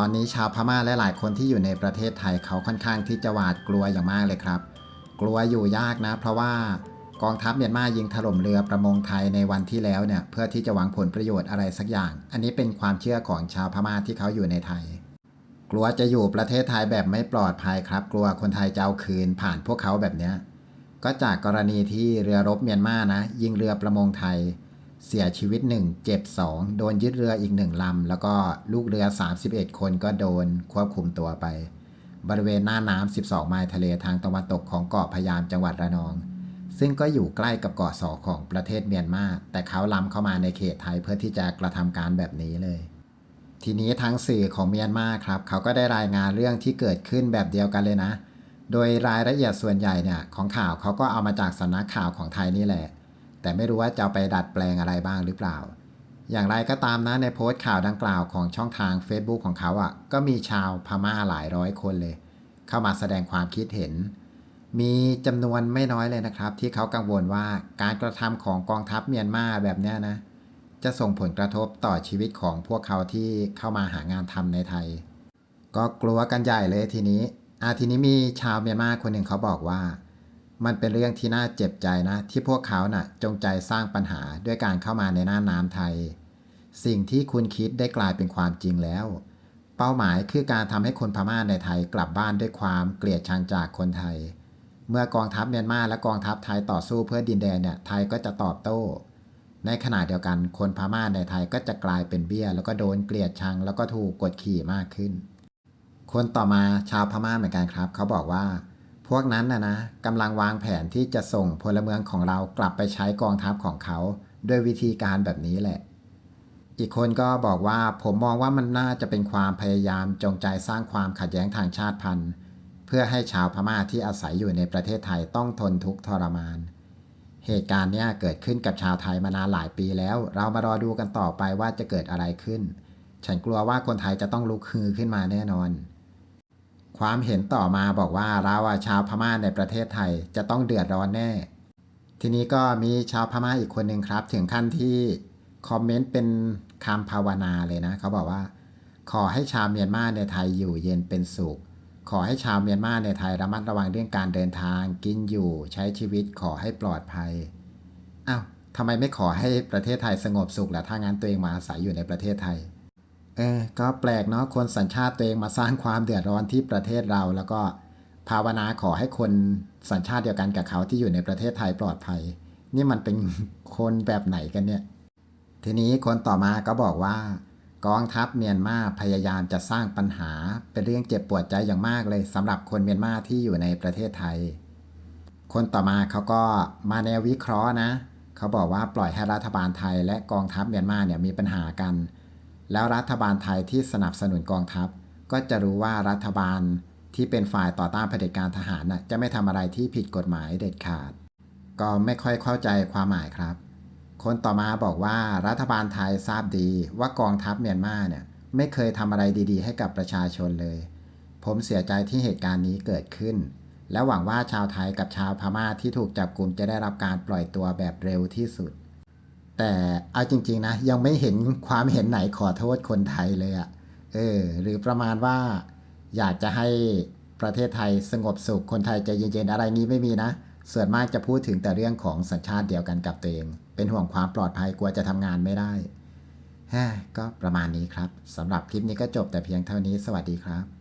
ตอนนี้ชาวพม่าและหลายคนที่อยู่ในประเทศไทยเขาค่อนข้างที่จะหวาดกลัวอย่างมากเลยครับ กลัวอยู่ยากนะ เพราะว่ากองทัพเมียนมายิงถล่มเรือประมงไทยในวันที่แล้วเนี่ยเพื่อที่จะหวังผลประโยชน์อะไรสักอย่าง อันนี้เป็นความเชื่อของชาวพม่าที่เขาอยู่ในไทย กลัวจะอยู่ประเทศไทยแบบไม่ปลอดภัยครับ กลัวคนไทยจะเอาคืนผ่านพวกเขาแบบเนี้ยก็จากกรณีที่เรือรบเมียนมานะ ยิงเรือประมงไทย เสียชีวิต 1 เจ็บ 2 โดนยึดเรืออีกหนึ่งลำ แล้วก็ลูกเรือ 31 คนก็โดนควบคุมตัวไป บริเวณหน้าน้ำ 12 ไมล์ทะเลทางตะวันตกของเกาะพยามจังหวัดระนอง ซึ่งก็อยู่ใกล้กับเกาะสอของประเทศเมียนมา แต่เขาล้ำเข้ามาในเขตไทยเพื่อที่จะกระทำการแบบนี้เลย ทีนี้ทางสื่อของเมียนมาครับ เขาก็ได้รายงานเรื่องที่เกิดขึ้นแบบเดียวกันเลยนะ โดยรายละเอียดส่วนใหญ่เนี่ยของข่าวเขาก็เอามาจากสำนักข่าวของไทยนี่แหละ แต่ไม่รู้ว่าจะไปดัดแปลงอะไรบ้างหรือเปล่า อย่างไรก็ตามนะในโพสต์ข่าวดังกล่าวของช่องทาง Facebook ของเขาอะ่ะก็มีชาวพม่าหลายร้อยคนเลย เข้ามาแสดงความคิดเห็น มีจำนวนไม่น้อยเลยนะครับ ที่เขากังวลว่าการกระทำของกองทัพเมียนมาแบบเนี้ยนะ จะส่งผลกระทบต่อชีวิตของพวกเขาที่เข้ามาหางานทำในไทย ก็กลัวกันใหญ่เลยทีนี้อาทีนี้มีชาวเมียนมาคนหนึ่งเขาบอกว่า มันเป็นเรื่องที่น่าเจ็บใจนะ ที่พวกเขาน่ะจงใจสร้างปัญหาด้วยการเข้ามาในน่านน้ำไทย สิ่งที่คุณคิดได้กลายเป็นความจริงแล้ว เป้าหมายคือการทำให้คนพม่าในไทยกลับบ้านด้วยความเกลียดชังจากคนไทย เมื่อกองทัพเมียนมาและกองทัพไทยต่อสู้เพื่อดินแดนเนี่ยไทยก็จะตอบโต้ ในขณะเดียวกันคนพม่าในไทยก็จะกลายเป็นเบี้ย แล้วก็โดนเกลียดชัง แล้วก็ถูกกดขี่มากขึ้น คนต่อมาชาวพม่าเหมือนกันครับ เขาบอกว่า พวกนั้นนะนะกำลังวางแผนที่จะส่งพลเมืองของเรากลับไปใช้กองทัพของเขา ด้วยวิธีการแบบนี้แหละ อีกคนก็บอกว่าผมมองว่ามันน่าจะเป็นความพยายามจงใจสร้างความขัดแย้งทางชาติพันธุ์ เพื่อให้ชาวพม่าที่อาศัยอยู่ในประเทศไทยต้องทนทุกข์ทรมาน เหตุการณ์เนี้ยเกิดขึ้นกับชาวไทยมานานหลายปีแล้ว เรามารอดูกันต่อไปว่าจะเกิดอะไรขึ้น ฉันกลัวว่าคนไทยจะต้องลุกฮือขึ้นมาแน่นอน ความเห็นต่อมาบอกว่าเราอะชาวพม่าในประเทศไทยจะต้องเดือดร้อนแน่ ทีนี้ก็มีชาวพม่าอีกคนหนึ่งครับ ถึงขั้นที่คอมเมนต์เป็นคำภาวนาเลยนะ เขาบอกว่า ขอให้ชาวเมียนมาในไทยอยู่เย็นเป็นสุข ขอให้ชาวเมียนมาในไทยระมัดระวังเรื่องการเดินทาง กินอยู่ใช้ชีวิตขอให้ปลอดภัยอ้าวทำไมไม่ขอให้ประเทศไทยสงบสุขล่ะถ้างั้นตัวเองมาอาศัยอยู่ในประเทศไทย เออ ก็แปลกเนาะ คนสัญชาติตัวเองมาสร้างความเดือดร้อนที่ประเทศเรา แล้วก็ภาวนาขอให้คนสัญชาติเดียวกันกับเขาที่อยู่ในประเทศไทยปลอดภัย นี่มันเป็นคนแบบไหนกันเนี่ย ทีนี้คนต่อมาก็บอกว่ากองทัพเมียนมาพยายามจะสร้างปัญหาเป็นเรื่องเจ็บปวดใจอย่างมากเลยสำหรับคนเมียนมาที่อยู่ในประเทศไทย คนต่อมาเขาก็มาแนววิเคราะห์นะ เขาบอกว่าปล่อยให้รัฐบาลไทยและกองทัพเมียนมาเนี่ยมีปัญหากัน แล้วรัฐบาลไทยที่สนับสนุนกองทัพ ก็จะรู้ว่ารัฐบาลที่เป็นฝ่ายต่อต้านเผด็จการทหารน่ะจะไม่ทำอะไรที่ผิดกฎหมายเด็ดขาด ก็ไม่ค่อยเข้าใจความหมายครับ คนต่อมาบอกว่ารัฐบาลไทยทราบดีว่ากองทัพเมียนมาเนี่ยไม่เคยทำอะไรดีๆ ให้กับประชาชนเลย ผมเสียใจที่เหตุการณ์นี้เกิดขึ้น และหวังว่าชาวไทยกับชาวพม่าที่ถูกจับกลุ่มจะได้รับการปล่อยตัวแบบเร็วที่สุด แต่เอาจริง ๆ นะ ยังไม่เห็นความเห็นไหนขอโทษคนไทยเลยอะ่ะเออหรือประมาณว่า อยากจะให้ประเทศไทยสงบสุขคนไทยใจเย็นๆอะไรนี้ไม่มีนะ ส่วนมากจะพูดถึงแต่เรื่องของสัญชาติเดียวกันกับตัวเอง เป็นห่วงความปลอดภัยกลัวจะทำงานไม่ได้ก็ประมาณนี้ครับสำหรับคลิปนี้ก็จบแต่เพียงเท่านี้สวัสดีครับ